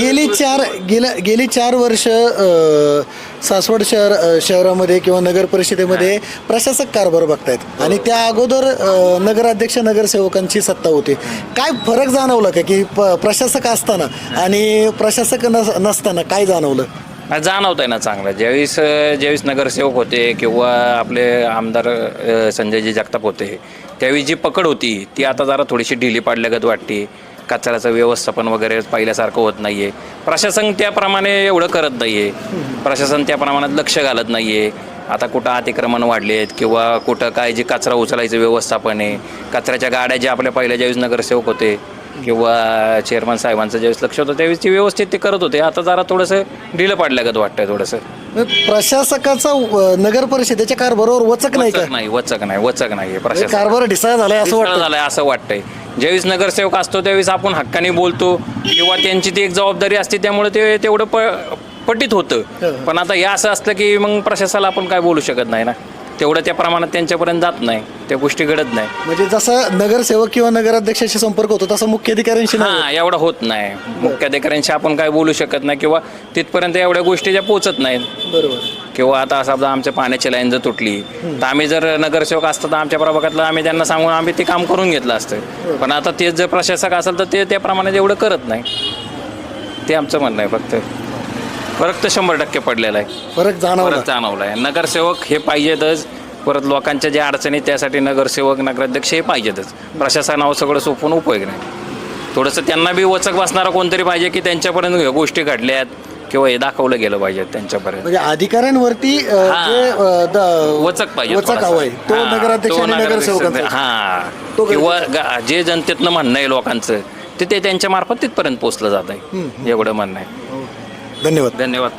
गेली चार गेल्या गेली चार वर्ष अ, सासवड शहर अ, शहरामध्ये किंवा नगर परिषदेमध्ये प्रशासक कारभार बघतायत. आणि त्या अगोदर अ, नगराध्यक्ष नगरसेवकांची सत्ता होती. काय फरक जाणवलं का की प- प्रशासक असताना आणि प्रशासक नस- नसताना काय जाणवलं? जाणवत आहे ना चांगलं. ज्यावेळेस अ, ज्यावेळेस नगरसेवक होते किंवा आपले आमदार अ, संजयजी जगताप होते त्यावेळी जी पकड होती ती आता जरा थोडीशी ढिली पाडल्यागत वाटते. कचऱ्याचं व्यवस्थापन वगैरे पहिल्यासारखं होत नाहीये. प्रशासन त्याप्रमाणे एवढं करत नाहीये. प्रशासन त्या प्रमाणात लक्ष घालत नाहीये. आता कुठं अतिक्रमण वाढलेत किंवा कुठं काय जे कचरा उचलायचं व्यवस्थापन आहे कचऱ्याच्या गाड्या ज्या आपल्या पहिल्या ज्यावेळेस नगरसेवक होते किंवा चेअरमन साहेबांचं ज्यावेळेस लक्ष होतं त्यावेळेस ती व्यवस्थित ते करत होते. आता जरा थोडंसं ढिलं पाडल्यागत वाटतंय थोडंसं. प्रशासकाचा अ, नगर परिषदेच्या कारभारावर वचक नाही का? वचक नाही वचक नाही वचक नाही म्हणजे प्रशासन. कारभार ढिसाळ झालाय असं वाटतं झालंय असं वाटतंय. ज्यावेळेस नगरसेवक असतो त्यावेळेस आपण हक्काने बोलतो. किंवा त्यांची ती एक जबाबदारी असते त्यामुळे ते तेवढं प पटीत होतं. पण आता हे असं असतं की मग प्रशासनाला आपण काय बोलू शकत नाही ना? तेवढं त्या प्रमाणात त्यांच्यापर्यंत जात नाही. त्या गोष्टी घडत नाही. म्हणजे जसा नगरसेवक किंवा नगराध्यक्षाशी संपर्क होतो तसा मुख्याधिकाऱ्यांशी नाही हा एवढं होत नाही. मुख्याधिकाऱ्यांशी आपण काय बोलू शकत नाही किंवा तिथपर्यंत एवढ्या गोष्टी ज्या पोचत नाहीत. बरोबर. किंवा आता समजा आमच्या पाण्याची लाईन जर तुटली तर आम्ही जर नगरसेवक असतं तर आमच्या प्रभागातलं आम्ही त्यांना सांगून आम्ही ते काम करून घेतलं असतं. पण आता तेच जर प्रशासक असेल तर ते त्याप्रमाणे एवढं करत नाही. ते आमचं म्हणणं आहे फक्त. फरक तर शंभर टक्के पडलेला आहे. फरक जाणवला. जाणवला आहे. नगरसेवक हे पाहिजेतच. परत लोकांच्या ज्या अडचणी त्यासाठी नगरसेवक नगराध्यक्ष हे पाहिजेतच. प्रशासनावर सगळं सोपून उपयोग नाही. थोडंसं त्यांना बी वचक बसणारा कोणतरी पाहिजे की त्यांच्यापर्यंत ह्या गोष्टी घडल्यात किंवा हे दाखवलं गेलं पाहिजे त्यांच्यापर्यंत. म्हणजे अधिकाऱ्यांवरती अ, हा. जे अ, द- वचक पाहिजे वचक थोडासा. हवाय. तो हा, नगराध्यक्ष तो आणि नगराध्यक्ष- नगरसेवकांचा हा. तो किंवा गा- जे जनतेतनं म्हणणं आहे लोकांचं ते ते त्यांच्या मार्फत तिथपर्यंत पोहोचलं जात आहे. एवढं म्हणणं आहे. धन्यवाद. धन्यवाद.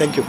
थँक्यू